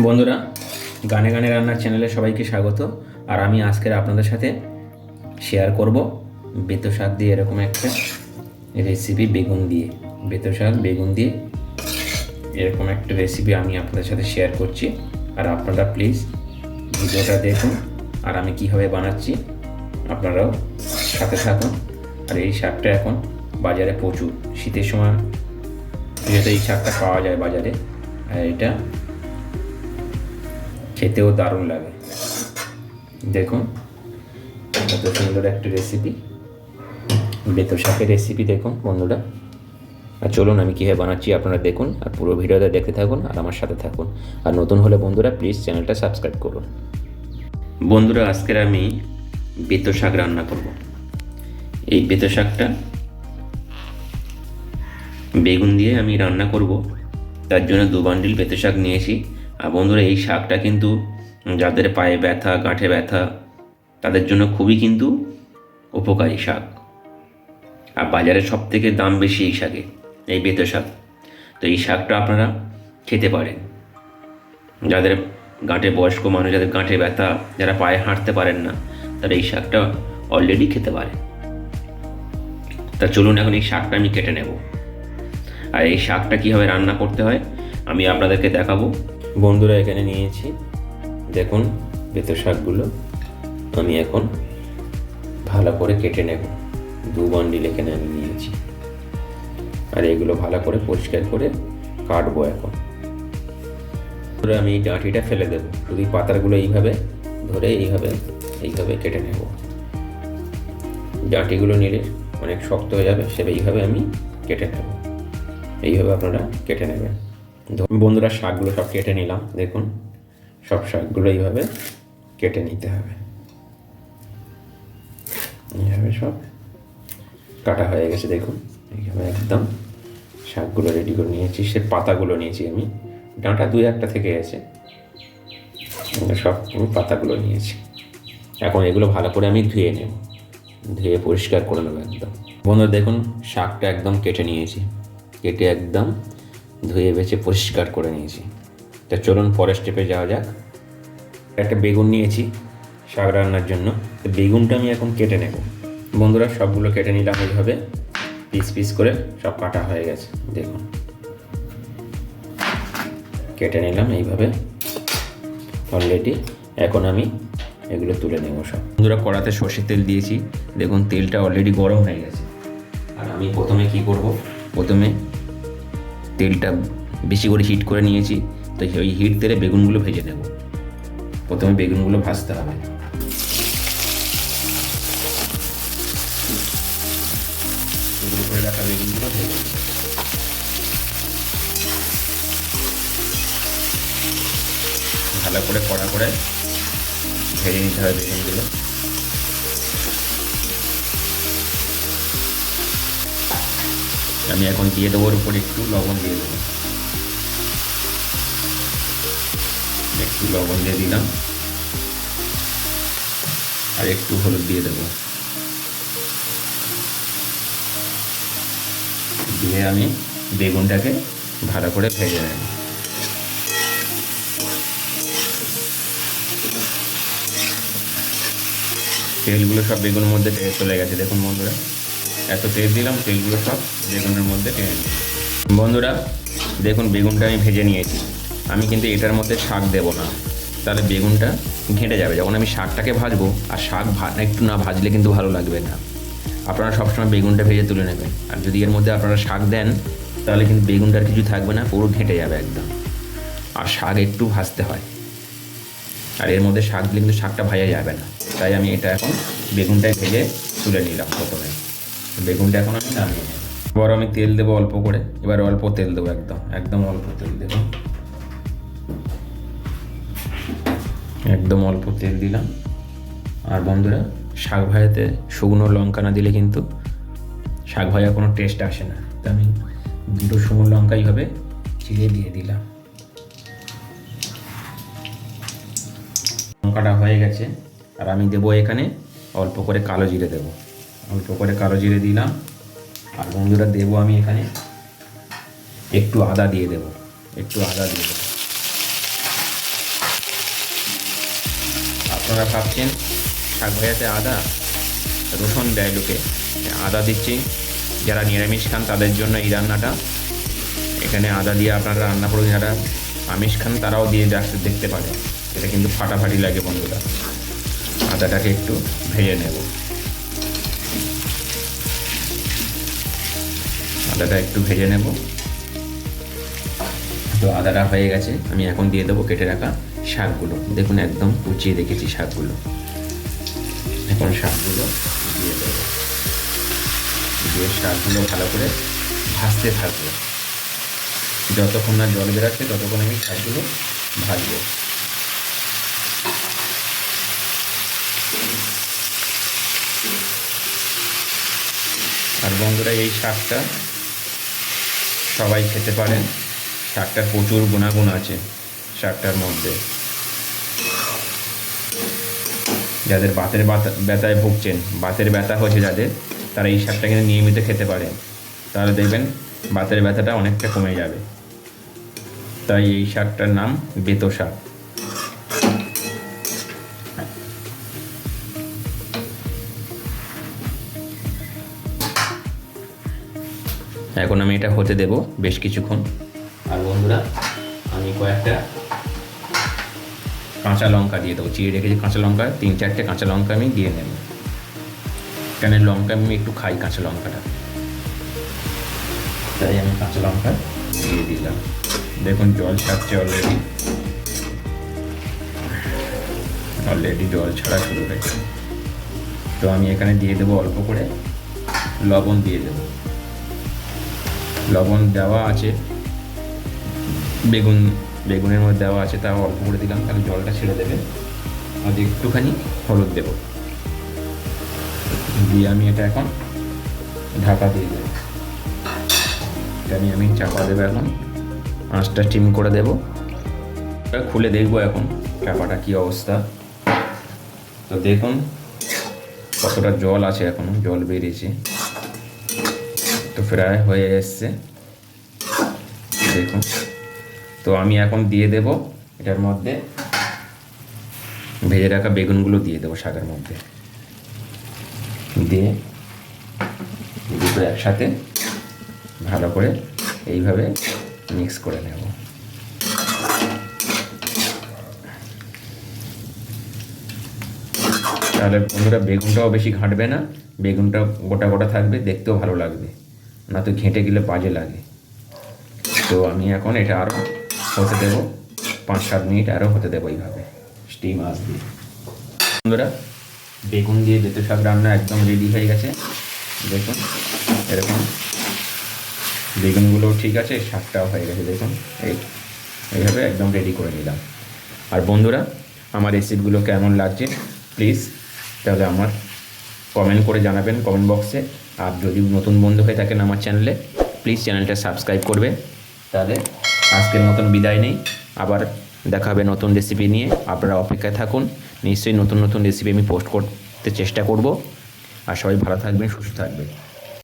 বন্ধুরা, গানে গানে রান্নার চ্যানেলে সবাইকে স্বাগত। আর আমি আজকের আপনাদের সাথে শেয়ার করব বেতো শাক দিয়ে এরকম একটা রেসিপি বেগুন দিয়ে। বেতো শাক, বেগুন দিয়ে এরকম একটা রেসিপি আমি আপনাদের সাথে শেয়ার করছি। আর আপনারা প্লিজ ভিডিওটা দেখুন, আর আমি কীভাবে বানাচ্ছি আপনারাও সাথে থাকুন। আর এই শাকটা এখন বাজারে প্রচুর। শীতের সময় যেহেতু এই শাকটা পাওয়া যায় বাজারে, আর এটা খেতেও দারুণ লাগে। দেখুন কত সুন্দর একটা রেসিপি বেতো শাকের রেসিপি দেখুন বন্ধুরা। আর চলুন, আমি কীভাবে বানাচ্ছি আপনারা দেখুন আর পুরো ভিডিওটা দেখতে থাকুন আর আমার সাথে থাকুন। আর নতুন হলে বন্ধুরা প্লিজ চ্যানেলটা সাবস্ক্রাইব করুন। বন্ধুরা, আজকের আমি বেতো শাক রান্না করব। এই বেতো শাকটা বেগুন দিয়ে আমি রান্না করব। তার জন্য দু বান্ডিল বেতো শাক নিয়েছি। বন্ধুরা, এই শাকটা কিন্তু যাদের পায়ে ব্যথা, গাঁঠে ব্যথা, তাদের জন্য খুবই কিন্তু উপকারী শাক। আর বাজারে সব থেকে দাম বেশি এই শাকে, এই বেতো শাক। তো এই শাকটা আপনারা খেতে পারেন। যাদের গাঁটে বয়স্ক মানুষ, যাদের গাঁটে ব্যথা, যারা পায়ে হাঁটতে পারেন না, তারা এই শাকটা অলরেডি খেতে পারে তা চলুন এখন এই শাকটা আমি কেটে নেব। আর এই শাকটা কীভাবে রান্না করতে হয়, আমি আপনাদেরকে দেখাবো। বন্ধুরা এখানে নিয়েছি। দেখুন বেতো শাকগুলো আমি এখন ভালো করে কেটে নেব। দু বান্ডিল এখানে আমি নিয়েছি। আর এগুলো ভালো করে পরিষ্কার করে কাটবো এখন। ধরে আমি ডাঁটিটা ফেলে দেবো। এই পাতাগুলো এইভাবে ধরে এইভাবে এইভাবে কেটে নেব। ডাঁটিগুলো নিলে অনেক শক্ত হয়ে যাবে সে এইভাবে আমি কেটে নেব। এইভাবে আপনারা কেটে নেবেন। বন্ধুরা শাকগুলো সব কেটে নিলাম, দেখুন। সব শাকগুলো এইভাবে কেটে নিতে হবে। এইভাবে সব কাটা হয়ে গেছে, দেখুন। এইভাবে একদম শাকগুলো রেডি করে নিয়েছি। সে পাতাগুলো নিয়েছি আমি। ডাঁটা দুই একটা থেকে গেছে। সব পাতাগুলো নিয়েছি। এখন এগুলো ভালো করে আমি ধুয়ে নেব। ধুয়ে পরিষ্কার করে নেব একদম। বন্ধুরা দেখুন, শাকটা একদম কেটে নিয়েছি। কেটে একদম ধুয়ে বেছে পরিষ্কার করে নিয়েছি। তা চলুন পরের স্টেপে যাওয়া যাক। একটা বেগুন নিয়েছি শাক রান্নার জন্য। বেগুনটা আমি এখন কেটে নেব। বন্ধুরা, সবগুলো কেটে নিলাম এইভাবে পিস পিস করে সব কাটা হয়ে গেছে। দেখুন। কেটে নিলাম এইভাবে। অলরেডি এখন আমি এগুলো তুলে নেব সব। বন্ধুরা, কড়াতে সর্ষের তেল দিয়েছি। দেখুন, তেলটা অলরেডি গরম হয়ে গেছে। আর আমি প্রথমে কি করব? প্রথমে তেলটা বেশি করে হিট করে নিয়েছি, তো ওই হিট তেলে বেগুনগুলো ভেজে নেব। প্রথমে বেগুনগুলো ভাজতে হবে। রাখা বেগুনগুলো ভালো করে কড়া করে ভেজে নিতে হবে বেগুনগুলো। আমি এখন দিয়ে দেবো, ওর উপরে একটু লবণ দিয়ে দেবো। একটু লবণ দিয়ে দিলাম। আর একটু হলুদ দিয়ে দেবো। দিয়ে আমি বেগুনটাকে ভালো করে ভেজে নেব। তেলগুলো সব বেগুনের মধ্যে চলে গেছে, দেখুন বন্ধুরা। এত তেল দিলাম, তেলগুলো সব বেগুনের মধ্যে টেনে বন্ধুরা, দেখুন, বেগুনটা আমি ভেজে নিয়েছি। আমি কিন্তু এটার মধ্যে শাক দেবো না। তাহলে বেগুনটা ঘেঁটে যাবে। যখন আমি শাকটাকে ভাজবো, আর শাক একটু না ভাজলে কিন্তু ভালো লাগবে না। আপনারা সবসময় বেগুনটা ভেজে তুলে নেবেন। আর যদি এর মধ্যে আপনারা শাক দেন, তাহলে কিন্তু বেগুনটার কিছু থাকবে না, পুরো ঘেঁটে যাবে একদম। আর শাক একটু ভাজতে হয়। আর এর মধ্যে শাক দিলে কিন্তু শাকটা ভাজা যাবে না। তাই আমি এটা এখন বেগুনটাই ভেজে তুলে নিলাম প্রথমে। বেগুনটা এখন আমি নামিয়ে নেব। এবার আমি তেল দেবো অল্প করে। এবার অল্প তেল দেবো একদম একদম অল্প তেল দেবো। একদম অল্প তেল দিলাম। আর বন্ধুরা, শাক ভাজাতে শুকনো লঙ্কা না দিলে কিন্তু শাক ভাজা কোনো টেস্ট আসে না। তো আমি দুটো শুকনো লঙ্কা এইভাবে চিড়ে দিয়ে দিলাম। লঙ্কাটা হয়ে গেছে। আর আমি দেবো এখানে অল্প করে কালো জিরে দেবো। অল্প করে কালো জিরে দিলাম। আর বন্ধুরা, দেবো আমি এখানে। একটু আদা দিয়ে দেবো। একটু আদা দিয়ে দেবো। আপনারা ভাবছেন শাক ভাজাতে আদা, রসুন দেয় লোকে। আদা দিচ্ছি। যারা নিরামিষ খান, তাদের জন্য এই রান্নাটা। এখানে আদা দিয়ে আপনারা রান্না করুন। যারা আমিষ খান, তারাও দিয়ে দেখতে পারে। এটা কিন্তু ফাটাফাটি লাগে বন্ধুরা। আদাটাকে একটু ভেজে নেব। আদাটা একটু ভেজে নেব। তো আদাটা হয়ে গেছে, আমি এখন দিয়ে দেবো কেটে রাখা শাকগুলো। দেখুন, একদম কুচিয়ে রেখেছি শাকগুলো। এখন শাকগুলো দিয়ে দেবো। দিয়ে শাকগুলো ভালো করে ভাজতে থাকব। যতক্ষণ না জল বেরাচ্ছে, ততক্ষণ আমি শাকগুলো ভাজবো। আর বন্ধুরা, এই শাকটা সবাই খেতে পারেন। শাকটার প্রচুর গুণাগুণ আছে শাকটার মধ্যে। যাদের বাতের বাতা ব্যথায় ভুগছেন, বাতের ব্যথা হয়েছে যাদের, তারা এই শাকটা কিন্তু নিয়মিত খেতে পারেন তাহলে দেখবেন বাতের ব্যথাটা অনেকটা কমে যাবে। তাই এই শাকটার নাম বেতো শাক। এখন আমি এটা হতে দেব বেশ কিছুক্ষণ। আর বন্ধুরা, আমি কয়েকটা কাঁচা লঙ্কা দিয়ে দেবো। চিড়ে রেখেছি কাঁচা লঙ্কা, তিন চারটে কাঁচা লঙ্কা আমি দিয়ে নেব। কেন লঙ্কা আমি একটু খাই কাঁচা লঙ্কাটা। তাই আমি কাঁচা লঙ্কা দিয়ে দিলাম। দেখুন, জল ছাড়ছে অলরেডি অলরেডি জল ছাড়া শুরু হয়েছে তো আমি এখানে দিয়ে দেবো অল্প করে লবণ দিয়ে দেবো। লবণ দেওয়া আছে। বেগুন, বেগুনের মধ্যে দেওয়া আছে, তাও অল্প করে দিলাম, তাহলে জলটা ছেড়ে দেবে। আর একটুখানি হলুদ দেব। দিয়ে আমি এটা এখন ঢাকা দিয়ে দেবো। এটা নিয়ে আমি চাপা দেবো এখন। আঁচটা স্টিম করে দেবো। খুলে দেখব এখন চাপাটা কী অবস্থা। তো দেখুন কতটা জল আছে এখন, জল বেরিয়েছে। তো প্রায় হয়ে এসছে। দেখুন। তো আমি এখন দিয়ে দেব এটার মধ্যে ভেজে রাখা বেগুনগুলো দিয়ে দেবো শাকের মধ্যে। দিয়ে দুটো একসাথে ভালো করে এইভাবে মিক্স করে নেব। তাহলে বন্ধুরা, বেগুনটাও বেশি ঘাঁটবে না। বেগুনটা গোটা গোটা থাকবে, দেখতেও ভালো লাগবে। না তো ঘেঁটে গেলে বাজে লাগে। তো আমি এখন এটা আরও হতে দেবো, পাঁচ সাত মিনিট আরও হতে দেবো এইভাবে স্টিম আসবে বন্ধুরা, বেগুন দিয়ে বেতো শাক রান্না একদম রেডি হয়ে গেছে। দেখুন, এরকম। বেগুনগুলোও ঠিক আছে, শাকটাও হয়ে গেছে, দেখুন। এই, এইভাবে একদম রেডি করে নিলাম। আর বন্ধুরা, আমার রেসিপিগুলো কেমন লাগছে? প্লিজ তাহলে আমার কমেন্ট করে জানাবেন কমেন্ট বক্সে। আর যদি নতুন বন্ধু হয়ে থাকেন আমার চ্যানেলে প্লিজ চ্যানেলটা সাবস্ক্রাইব করবে। তাহলে আজকের মতন বিদায় নেই। আবার দেখা হবে নতুন রেসিপি নিয়ে। আপনারা অপেক্ষায় থাকুন। নিশ্চয়ই নতুন নতুন রেসিপি আমি পোস্ট করতে চেষ্টা করব। আর সবাই ভালো থাকবেন, সুস্থ থাকবেন।